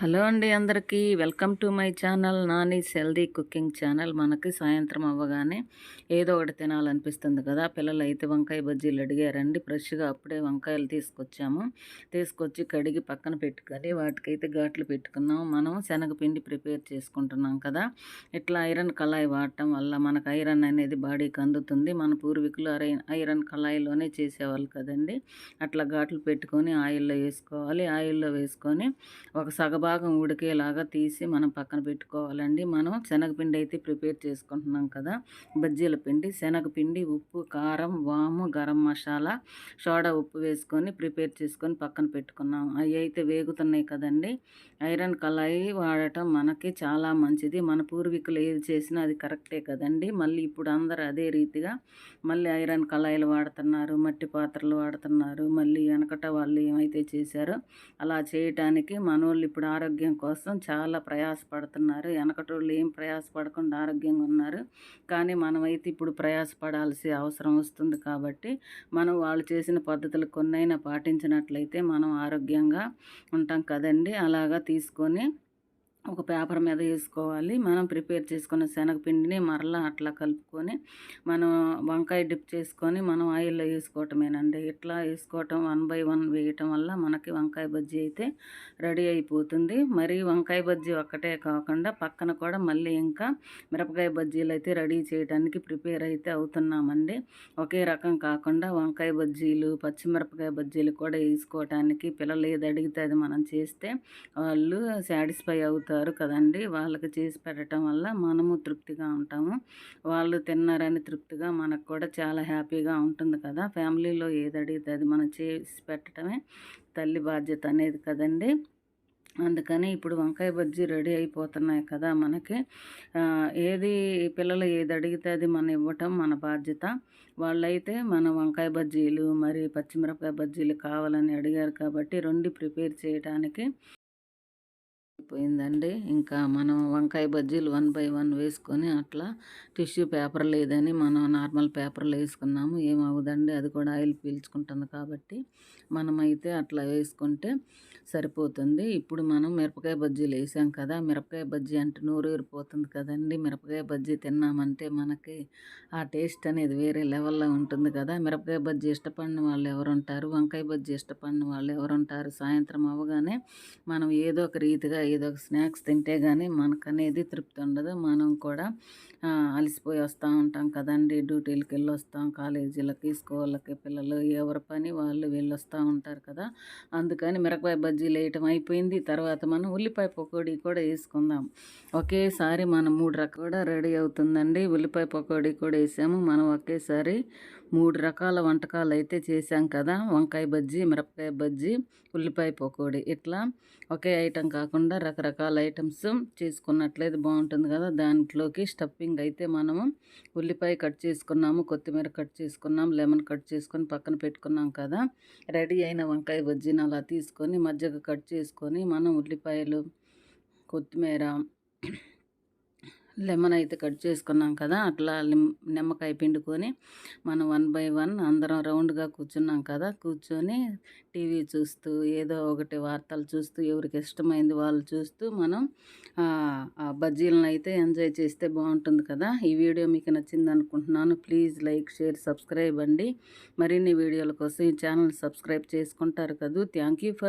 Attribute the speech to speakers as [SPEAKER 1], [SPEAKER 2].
[SPEAKER 1] Hello అండి అందరికీ. Welcome to my channel Nani healthy cooking channel. మనకి సాయంత్రం అవ్వగానే ఏదో ఒకటి తినాలనిపిస్తుంది కదా. పిల్లలు అయితే వంకాయ బజ్జీలు అడిగారండి. ఫ్రెష్గా అప్పుడే వంకాయలు తీసుకొచ్చాము. తీసుకొచ్చి కడిగి పక్కన పెట్టుకొని వాటికైతే ఘాట్లు పెట్టుకున్నాం మనం శనగపిండి ప్రిపేర్ చేసుకుంటున్నాం కదా. ఇట్లా ఐరన్ కళాయి వాడటం వల్ల మనకు ఐరన్ అనేది బాడీకి అందుతుంది. మన పూర్వీకులు ఐరన్ కళాయిలోనే చేసేవాళ్ళు కదండి. అట్లా ఘాట్లు పెట్టుకొని ఆయిల్లో వేసుకోవాలి. ఆయిల్లో వేసుకొని ఒక సగభా భాగం ఉడికేలాగా తీసి మనం పక్కన పెట్టుకోవాలండి. మనం శనగపిండి అయితే ప్రిపేర్ చేసుకుంటున్నాం కదా. బజ్జీల పిండి శనగపిండి ఉప్పు కారం వాము గరం మసాలా సోడా ఉప్పు వేసుకొని ప్రిపేర్ చేసుకొని పక్కన పెట్టుకున్నాం. అవి అయితే వేగుతున్నాయి కదండి. ఐరన్ కళాయి వాడటం మనకి చాలా మంచిది. మన పూర్వీకులు ఏది చేసినా అది కరెక్టే కదండి. మళ్ళీ ఇప్పుడు అందరు అదే రీతిగా మళ్ళీ ఐరన్ కళాయిలు వాడుతున్నారు మట్టి పాత్రలు వాడుతున్నారు. మళ్ళీ వెనకట వాళ్ళు ఏమైతే చేశారో అలా చేయటానికి మనోళ్ళు ఇప్పుడు ఆరోగ్యం కోసం చాలా ప్రయాసపడుతున్నారు. వెనకటోళ్ళు ఏం ప్రయాసపడకుండా ఆరోగ్యంగా ఉన్నారు. కానీ మనమైతే ఇప్పుడు ప్రయాసపడాల్సి అవసరం వస్తుంది కాబట్టి మనం వాళ్ళు చేసిన పద్ధతులు కొన్నైనా పాటించినట్లయితే మనం ఆరోగ్యంగా ఉంటాం కదండి. అలాగా తీసుకొని ఒక పేపర్ మీద వేసుకోవాలి. మనం ప్రిపేర్ చేసుకున్న శనగపిండిని మరలా అట్లా కలుపుకొని మనం వంకాయ డిప్ చేసుకొని మనం ఆయిల్లో వేసుకోవటమేనండి. ఇట్లా వేసుకోవటం వన్ బై వన్ వేయటం వల్ల మనకి వంకాయ బజ్జీ అయితే రెడీ అయిపోతుంది. మరి వంకాయ బజ్జీ ఒక్కటే కాకుండా పక్కన కూడా మళ్ళీ ఇంకా మిరపకాయ బజ్జీలు అయితే రెడీ చేయడానికి ప్రిపేర్ అయితే అవుతున్నామండి. ఒకే రకం కాకుండా వంకాయ బజ్జీలు పచ్చిమిరపకాయ బజ్జీలు కూడా వేసుకోవటానికి పిల్లలు ఏది అడిగితే అది మనం చేస్తే వాళ్ళు సాటిస్ఫై అవుతారు. అవుతారు కదండి. వాళ్ళకి చేసి పెట్టడం వల్ల మనము తృప్తిగా ఉంటాము. వాళ్ళు తిన్నారని తృప్తిగా మనకు కూడా చాలా హ్యాపీగా ఉంటుంది కదా. ఫ్యామిలీలో ఏది అడిగితే అది మనం చేసి పెట్టడమే తల్లి బాధ్యత అనేది కదండి. అందుకని ఇప్పుడు వంకాయ బజ్జీ రెడీ అయిపోతున్నాయి కదా మనకి. ఏది పిల్లలు ఏది అడిగితే అది మనం ఇవ్వటం మన బాధ్యత. వాళ్ళైతే మన వంకాయ బజ్జీలు మరి పచ్చిమిరపకాయ బజ్జీలు కావాలని అడిగారు కాబట్టి రెండు ప్రిపేర్ చేయడానికి అయిపోయిందండి. ఇంకా మనం వంకాయ బజ్జీలు వన్ బై వన్ వేసుకొని అట్లా టిష్యూ పేపర్ లేదని మనం నార్మల్ పేపర్లు వేసుకున్నాము. ఏమవుదండి అది కూడా ఆయిల్ పీల్చుకుంటుంది కాబట్టి మనమైతే అట్లా వేసుకుంటే సరిపోతుంది. ఇప్పుడు మనం మిరపకాయ బజ్జీలు వేసాం కదా మిరపకాయ బజ్జీ అంటే నోరూరిపోతుంది కదండి. మిరపకాయ బజ్జీ తిన్నామంటే మనకి ఆ టేస్ట్ అనేది వేరే లెవెల్లో ఉంటుంది కదా. మిరపకాయ బజ్జీ ఇష్టపడిన వాళ్ళు ఎవరు ఉంటారు వంకాయ బజ్జీ ఇష్టపడిన వాళ్ళు ఎవరు ఉంటారు సాయంత్రం అవ్వగానే మనం ఏదో ఒక రీతిగా ఏదో ఒక స్నాక్స్ తింటే కానీ మనకనేది తృప్తి ఉండదు మనం కూడా అలసిపోయి వస్తూ ఉంటాం కదండి. డ్యూటీలకి వెళ్ళి వస్తాం కాలేజీలకి స్కూళ్ళకి పిల్లలు ఎవరి పని వాళ్ళు వెళ్ళొస్తూ ఉంటారు కదా. అందుకని మిరపకాయ బజ్జీలు వేయటం అయిపోయింది. తర్వాత మనం ఉల్లిపాయ పకోడీ కూడా వేసుకుందాం. ఒకేసారి మనం మూడు రకాలు కూడా రెడీ అవుతుందండి. ఉల్లిపాయ పకోడీ కూడా వేసాము. మనం ఒకేసారి మూడు రకాల వంటకాలు అయితే చేసాం కదా. వంకాయ బజ్జీ మిరపకాయ బజ్జీ ఉల్లిపాయ పకోడీ. ఇట్లా ఒకే ఐటెం కాకుండా రకరకాల ఐటమ్స్ చేసుకున్నట్లయితే బాగుంటుంది కదా. దాంట్లోకి స్టఫింగ్ అయితే మనము ఉల్లిపాయ కట్ చేసుకున్నాము కొత్తిమీర కట్ చేసుకున్నాం లెమన్ కట్ చేసుకొని పక్కన పెట్టుకున్నాం కదా. రెడీ అయిన వంకాయ బజ్జీని అలా తీసుకొని మజ్జిగ కట్ చేసుకొని మనం ఉల్లిపాయలు కొత్తిమీర లెమన్ అయితే కట్ చేసుకున్నాం కదా అట్లా నిమ్మకాయ పిండుకొని మనం వన్ బై వన్ అందరం రౌండ్గా కూర్చున్నాం కదా కూర్చొని టీవీ చూస్తూ ఏదో ఒకటి వార్తలు చూస్తూ ఎవరికి ఇష్టమైంది వాళ్ళు చూస్తూ మనం బజ్జీలను అయితే ఎంజాయ్ చేస్తే బాగుంటుంది కదా. ఈ వీడియో మీకు నచ్చింది అనుకుంటున్నాను. ప్లీజ్ లైక్ షేర్ సబ్స్క్రైబ్ అండి. మరిన్ని వీడియోల కోసం ఈ ఛానల్ సబ్స్క్రైబ్ చేసుకుంటారు కదా. Thank you for